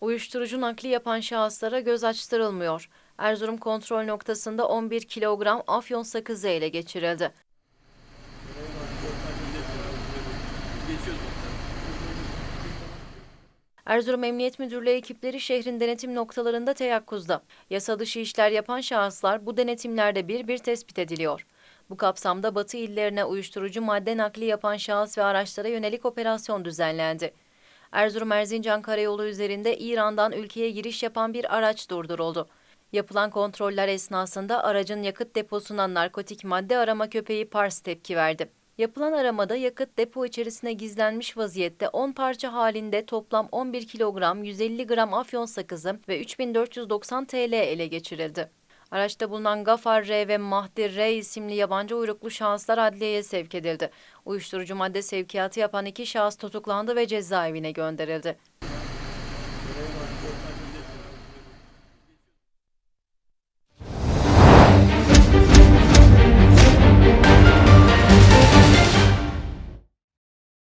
Uyuşturucu nakli yapan şahıslara göz açtırılmıyor. Erzurum kontrol noktasında 11 kilogram afyon sakızı ele geçirildi. Erzurum Emniyet Müdürlüğü ekipleri şehrin denetim noktalarında teyakkuzda. Yasa dışı işler yapan şahıslar bu denetimlerde bir bir tespit ediliyor. Bu kapsamda Batı illerine uyuşturucu madde nakli yapan şahıs ve araçlara yönelik operasyon düzenlendi. Erzurum Erzincan Karayolu üzerinde İran'dan ülkeye giriş yapan bir araç durduruldu. Yapılan kontroller esnasında aracın yakıt deposundan narkotik madde arama köpeği Pars tepki verdi. Yapılan aramada yakıt depo içerisine gizlenmiş vaziyette 10 parça halinde toplam 11 kilogram 150 gram afyon sakızı ve 3490 TL ele geçirildi. Araçta bulunan Gafar R ve Mahdir R isimli yabancı uyruklu şahıslar adliyeye sevk edildi. Uyuşturucu madde sevkiyatı yapan iki şahıs tutuklandı ve cezaevine gönderildi.